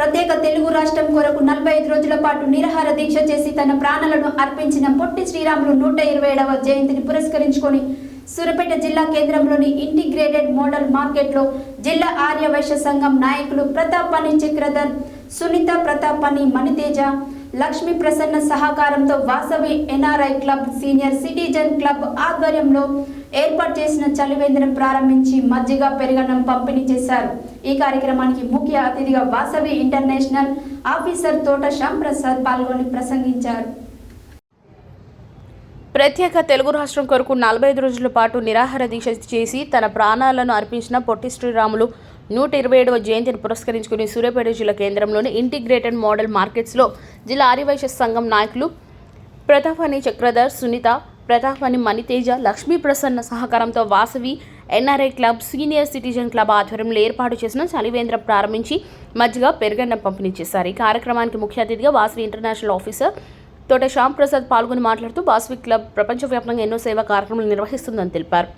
ప్రత్యేక తెలుగు రాష్ట్రం కొరకు నలభై ఐదు రోజుల పాటు నిరాహార దీక్ష చేసి తన ప్రాణాలను అర్పించిన పొట్టి శ్రీరాములు నూట ఇరవై ఏడవ జయంతిని పురస్కరించుకొని సూర్యాపేట జిల్లా కేంద్రంలోని ఇంటిగ్రేటెడ్ మోడల్ మార్కెట్లో జిల్లా ఆర్యవైశ్య సంఘం నాయకులు ప్రతాప్ చక్రధర్ సునీత ప్రతాప్ మణితేజ లక్ష్మీ ప్రసన్న సహకారంతో Vasavi NRI club senior citizen club ఆధ్వర్యంలో ఏర్పాటు చేసిన చలివేంద్రం ప్రారంభించి మజ్జిగ పెరగడం పంపిణీ చేశారు. ఈ కార్యక్రమానికి ముఖ్య అతిథిగా వాసవి ఇంటర్నేషనల్ ఆఫీసర్ తోట శ్యామ్ ప్రసాద్ పాల్గొని ప్రసంగించారు. ప్రత్యేక తెలుగు రాష్ట్రం కొరకు నలభై ఐదు రోజుల పాటు నిరాహార దీక్ష చేసి తన ప్రాణాలను అర్పించిన పొట్టి శ్రీరాములు నూట ఇరవై ఏడవ జయంతిని పురస్కరించుకుని సూర్యాపేట జిల్లా కేంద్రంలోని ఇంటిగ్రేటెడ్ మోడల్ మార్కెట్స్లో జిల్లా ఆర్యవైశ్య సంఘం నాయకులు ప్రతాపని చక్రధర్ సునీత ప్రతాపని మణితేజ లక్ష్మీ ప్రసన్న సహకారంతో Vasavi NRI club senior citizen club ఆధ్వర్యంలో ఏర్పాటు చేసిన చలివేంద్రం ప్రారంభించి మధ్యగా పెరుగన్న పంపిణీ చేశారు. ఈ కార్యక్రమానికి ముఖ్య అతిథిగా వాసవి ఇంటర్నేషనల్ ఆఫీసర్ తోట శ్యామ్ ప్రసాద్ పాల్గొని మాట్లాడుతూ వాసవి క్లబ్ ప్రపంచవ్యాప్తంగా ఎన్నో సేవా కార్యక్రమాలు నిర్వహిస్తుందని తెలిపారు.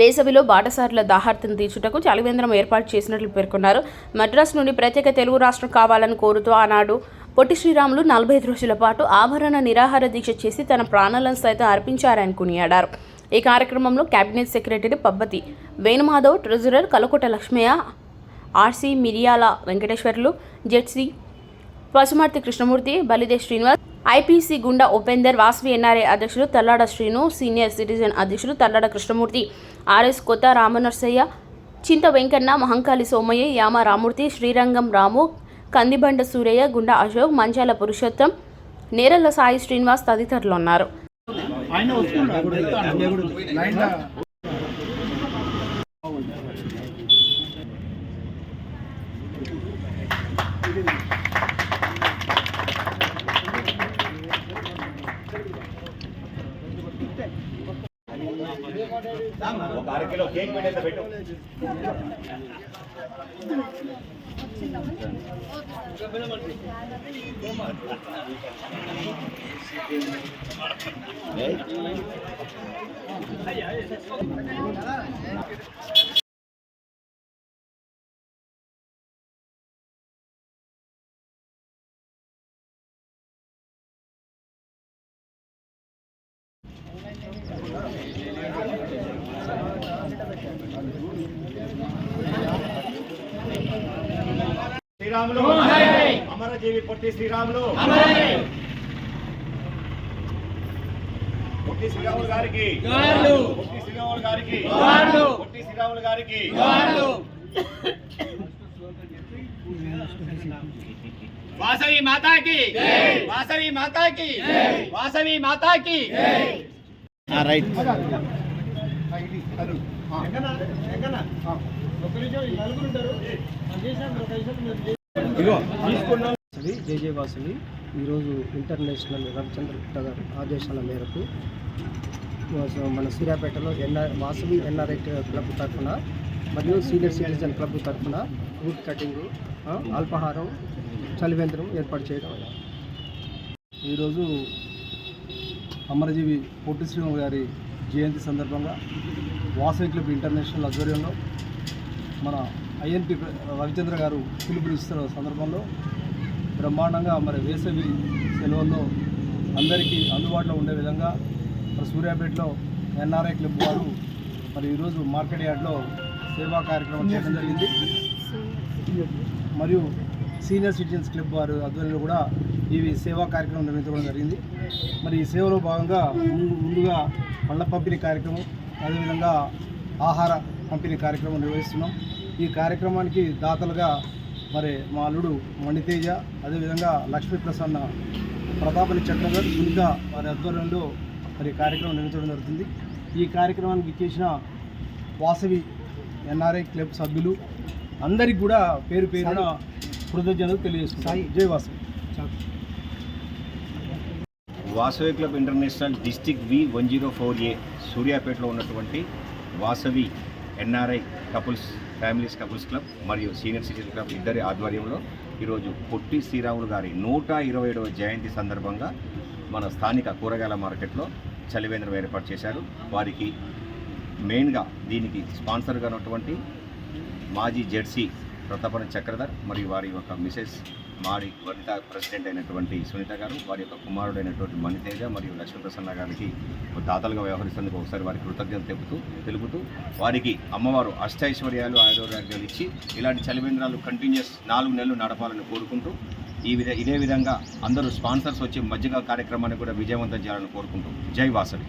వేసవిలో బాటసారుల దాహార్తిని తీర్చుటకు చలివేంద్రం ఏర్పాటు చేసినట్లు పేర్కొన్నారు. మద్రాసు నుండి ప్రత్యేక తెలుగు రాష్ట్రం కావాలని కోరుతూ ఆనాడు పొట్టి శ్రీరాములు నలభై ఐదు రోజుల పాటు ఆభరణ నిరాహార దీక్ష చేసి తన ప్రాణాలను సైతం అర్పించారని కొనియాడారు. ఈ కార్యక్రమంలో cabinet secretary Pabbathi Venumadhav treasurer Kalakota Lakshmaiah RC Miriyala Venkateswarlu ZC Pasumarthi Krishnamurthy Balide Srinivas IPC Gunda Upender Vasavi NRA అధ్యక్షులు తల్లాడ శ్రీను సీనియర్ సిటిజన్ అధ్యక్షులు తల్లాడ కృష్ణమూర్తి ఆర్ఎస్ కొత్త రామనర్సయ్య చింత వెంకన్న మహంకాళి సోమయ్య యామ రామూర్తి శ్రీరంగం రాము కందిబండ సూరయ్య గుండా అశోక్ మంచాల పురుషోత్తం నేరల్ల సాయి శ్రీనివాస్ తదితరులు ఉన్నారు. Thank you. ఒక అర కిలో కేక్ పెట్టేస్తే పెట్టు శ్రీరాములు. అమరజీవి పొట్టి శ్రీరాములు. పొట్టి శ్రీరాములు గారికి. పొట్టి శ్రీరాములు గారికి. పొట్టి శ్రీరాములు గారికి. వాసవి మాతాకి. వాసవి మాతాకి. వాసవి మాతాకి. రైట్. వాసవి జేజే జేజేవాసుని ఈరోజు ఇంటర్నేషనల్ రవిచంద్ర గుప్తా ఆదేశాల మేరకు మన సూర్యాపేటలో ఎన్ఆర్ వాసవి ఎన్ఆర్ఐ క్లబ్ తరఫున మరియు సీనియర్ సిటిజన్ క్లబ్ తరఫున రూట్ కటింగ్ అల్పాహారం చలివేంద్రం ఏర్పాటు చేయడం ఈరోజు అమరజీవి పొట్టి శ్రీరాములు గారి జయంతి సందర్భంగా వాసవి క్లబ్ ఇంటర్నేషనల్ ఆధ్వర్యంలో మన ఐఎన్పి రవిచంద్ర గారు పిలుపునిస్తున్న సందర్భంలో బ్రహ్మాండంగా మరి వేసవి సెలవుల్లో అందరికీ అందుబాటులో ఉండే విధంగా మరి సూర్యాపేటలో ఎన్ఆర్ఐ క్లబ్ వారు మరి ఈరోజు మార్కెట్ యార్డ్లో సేవా కార్యక్రమం చేయడం జరిగింది. మరియు సీనియర్ సిటిజన్స్ క్లబ్ వారు ఆధ్వర్యంలో కూడా ఇవి సేవా కార్యక్రమం నిర్వహించడం జరిగింది. మరి ఈ సేవలో భాగంగా ముందుగా పళ్ళ పంపిణీ కార్యక్రమం అదేవిధంగా ఆహార పంపిణీ కార్యక్రమం నిర్వహిస్తున్నాం. ఈ కార్యక్రమానికి దాతలుగా మరి మా అల్లుడు మణితేజ అదేవిధంగా లక్ష్మీ ప్రసన్న ప్రతాపని చక్రధర్ సునీత వారి ఆధ్వర్యంలో మరి కార్యక్రమం నిర్వహించడం జరుగుతుంది. ఈ కార్యక్రమానికి ఇచ్చేసిన వాసవి ఎన్ఆర్ఐ క్లబ్ సభ్యులు అందరికి కూడా పేరు పేరున కృతజ్ఞతలు తెలియజేస్తున్నాయి జై Vasavi. Vasavi club international district V one zero four A సూర్యాపేటలో ఉన్నటువంటి Vasavi NRI couples families couples club మరియు సీనియర్ సిటిజన్ క్లబ్ ఇద్దరి ఆధ్వర్యంలో ఈరోజు పొట్టి శ్రీరాములు గారి నూట ఇరవై ఏడవ జయంతి సందర్భంగా మన స్థానిక కూరగాయల మార్కెట్లో చలివేంద్రం ఏర్పాటు చేశారు. వారికి మెయిన్గా దీనికి స్పాన్సర్గా ఉన్నటువంటి మాజీ జెడ్సీ ప్రతాపన చక్రధర్ మరియు వారి యొక్క మిసెస్ మాడి వనిత ప్రెసిడెంట్ అయినటువంటి సునీత గారు వారి యొక్క కుమారుడైనటువంటి మణితేజ మరియు లక్ష్మీప్రసన్న గారికి ఒక దాతలుగా వ్యవహరిస్తున్నందుకు ఒకసారి వారికి కృతజ్ఞత తెలుపుతూ తెలుపుతూ వారికి అమ్మవారు అష్టైశ్వర్యాలు ఆయుర్వేదాలు ఇచ్చి ఇలాంటి చలివేంద్రాలు కంటిన్యూస్ నాలుగు నెలలు నడపాలని కోరుకుంటూ ఈ విధ ఇదే విధంగా అందరూ స్పాన్సర్స్ వచ్చి మజ్జిగ కార్యక్రమాన్ని కూడా విజయవంతం చేయాలని కోరుకుంటూ. జై వాసవి.